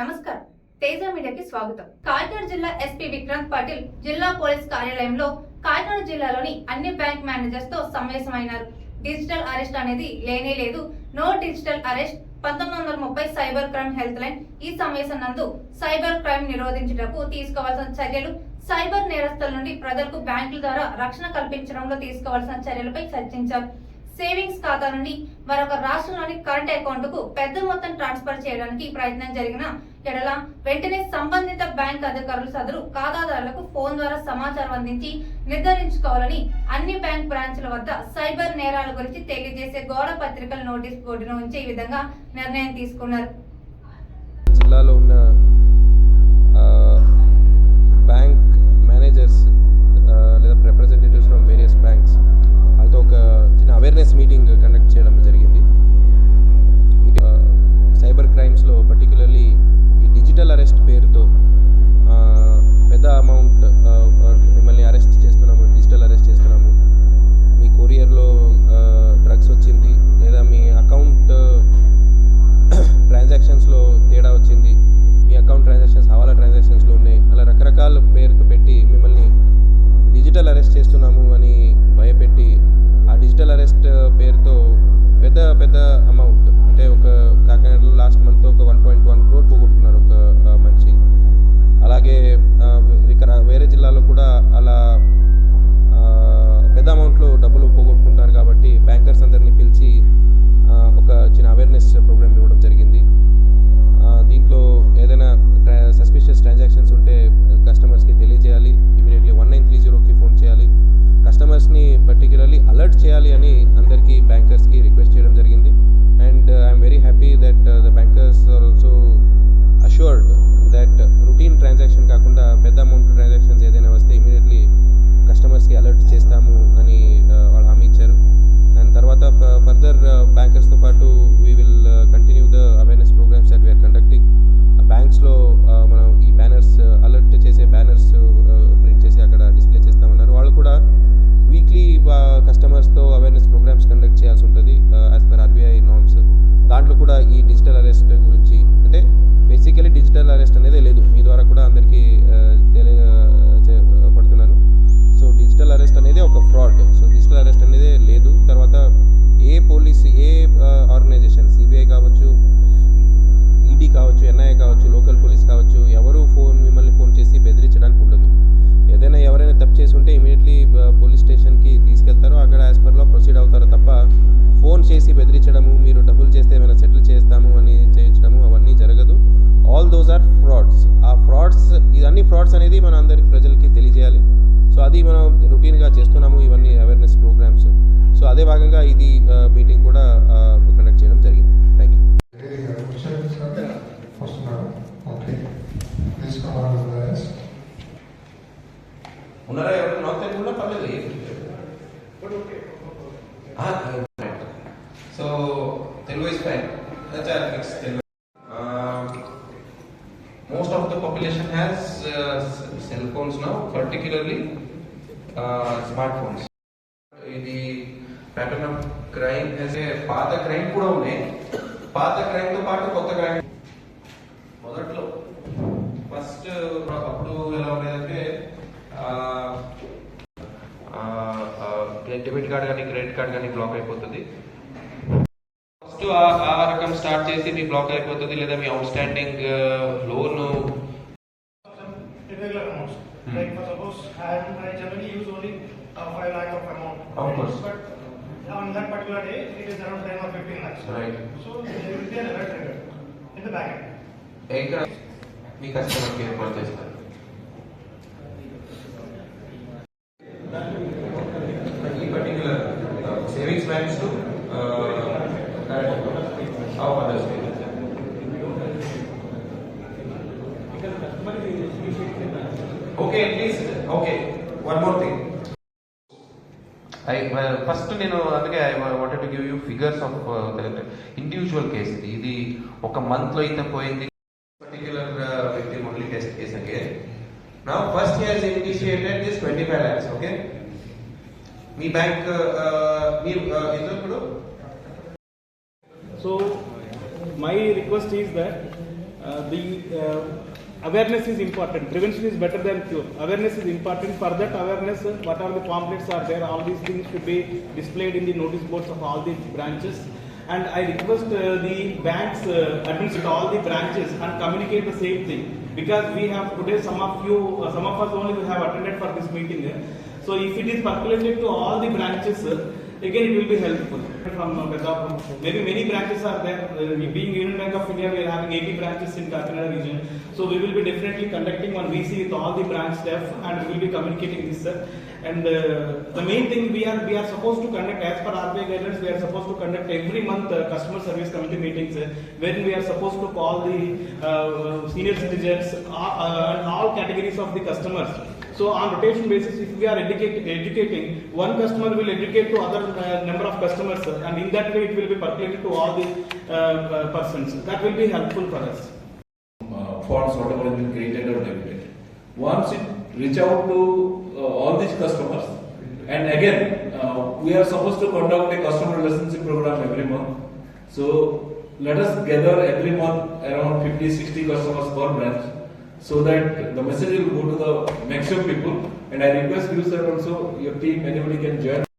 నమస్కారం. తేజ మీడియాకి స్వాగతం. కాకినాడ జిల్లా ఎస్పీ విక్రాంత్ పాటిల్ జిల్లా పోలీస్ కార్యాలయంలో కాకినాడ జిల్లాలోని అన్ని బ్యాంక్ మేనేజర్స్తో సమావేశమైనారు. డిజిటల్ అరెస్ట్ అనేది లేనే లేదు. నో డిజిటల్ అరెస్ట్ పంతొమ్మిది వందల ముప్పై సైబర్ క్రైమ్ హెల్త్ లైన్ ఈ సమావేశం నందు సైబర్ క్రైమ్ నిరోధించుటకు తీసుకోవాల్సిన చర్యలు సైబర్ నేరస్తుల నుండి ప్రజలకు బ్యాంకుల ద్వారా రక్షణ కల్పించడంలో తీసుకోవాల్సిన చర్యలపై చర్చించారు. సేవింగ్స్ ఖాతా నుండి మరొక రాష్ట్రంలోని కరెంట్ అకౌంట్కు పెద్ద మొత్తం ట్రాన్స్ఫర్ చేయడానికి ప్రయత్నం జరిగిన ఎడల వెంటనే సంబంధిత బ్యాంక్ అధికారులు సదరు ఖాతాదారులకు ఫోన్ ద్వారా సమాచారం అందించి నిర్ధారించుకోవాలని అన్ని బ్యాంక్ బ్రాంచ్ల వద్ద సైబర్ నేరాల గురించి తెలియజేసే గోడ పత్రికల నోటీస్ బోర్డును ఉంచే విధంగా నిర్ణయం తీసుకున్నారు. జిల్లాలో ఉన్న దోస్ ఆర్ ఫ్రాడ్స్ ఆ ఫ్రాడ్స్ ఇవన్నీ ఫ్రాడ్స్ అనేది మన అందరికి ప్రజలకి తెలియజేయాలి. సో అది మనం రొటీన్గా చేస్తున్నాము ఇవన్నీ అవేర్నెస్ ప్రోగ్రామ్స్ సో అదే భాగంగా ఇది మీటింగ్ కూడా కండక్ట్ చేయడం జరిగింది. థ్యాంక్ యూ ఉన్నారా? ఎవరు నాకు తెలియకుండా పర్లేదు. So Telugu is fine Telugu now smart phones ఇది ప్యాటర్న్ ఆఫ్ క్రైమ్ అయితే పాత క్రైమ్ కూడా ఉన్నాయి. పాత క్రైమ్తో పాటు కొత్త క్రైమ్. మొదట్లో ఫస్ట్ అప్పుడు ఎలా ఉండేదంటే డెబిట్ కార్డ్ కానీ క్రెడిట్ కార్డ్ కానీ బ్లాక్ అయిపోతుంది. ఫస్ట్ ఆ రకం స్టార్ట్ చేసి మీ బ్లాక్ అయిపోతుంది లేదా మీ outstanding loan. Hmm. Like for suppose I, I generally use only uh, five lakh of amount. Of course. But on that particular day, it is around ten or fifteen lakhs. Right. So there will be an alert trigger in the back end. ఎక్కడ మీ కస్టమర్కి ఏర్పాటు చేస్తారు ఈ particular savings banks how others okay please okay one more thing I first నేను అందుకే I wanted to give you figures of individual case ఇది ఇది ఒక మంత్లో ఇంత పోయింది. పర్టికులర్ వ్యక్తి ఓన్లీ టెస్ట్ కేస్ అగే నా first year initiated this twenty five lakhs okay me bank మీరు ఎందుకు ఇప్పుడు? So my request is that uh, the uh, awareness is important. Prevention is better than cure. Awareness is important. For that awareness, what are the pamphlets are there? All these things should be displayed in the notice boards of all the branches. And I request uh, the banks uh, admins at all the branches and communicate the same thing because we have today some of you, uh, some of us only have attended for this meeting. So if it is percolated to all the branches, uh, again it will be helpful. From uh, maybe many branches are there. Being Union Bank of India, we are having 80 branches in Kakinada region. So we will be definitely conducting one VC with all the branch staff and we will be communicating this. And uh, the main thing we are we are supposed to conduct as per RBI guidelines, we are supposed to conduct every month uh, customer service committee meetings uh, wherein we are supposed to call the uh, senior citizens and all categories of the customers. So on rotation basis, if we are educate, educating, one customer will educate to other uh, number of customers and in that way it will be percolated to all the uh, uh, persons. That will be helpful for us. uh, funds whatever has been created or debited. Once it reach out to uh, all these customers, and again, uh, we are supposed to conduct a customer relationship program every month. So let us gather every month around 50, 60 customers per branch so that the message will go to the maximum people. And I request you sir also, your team, anybody can join.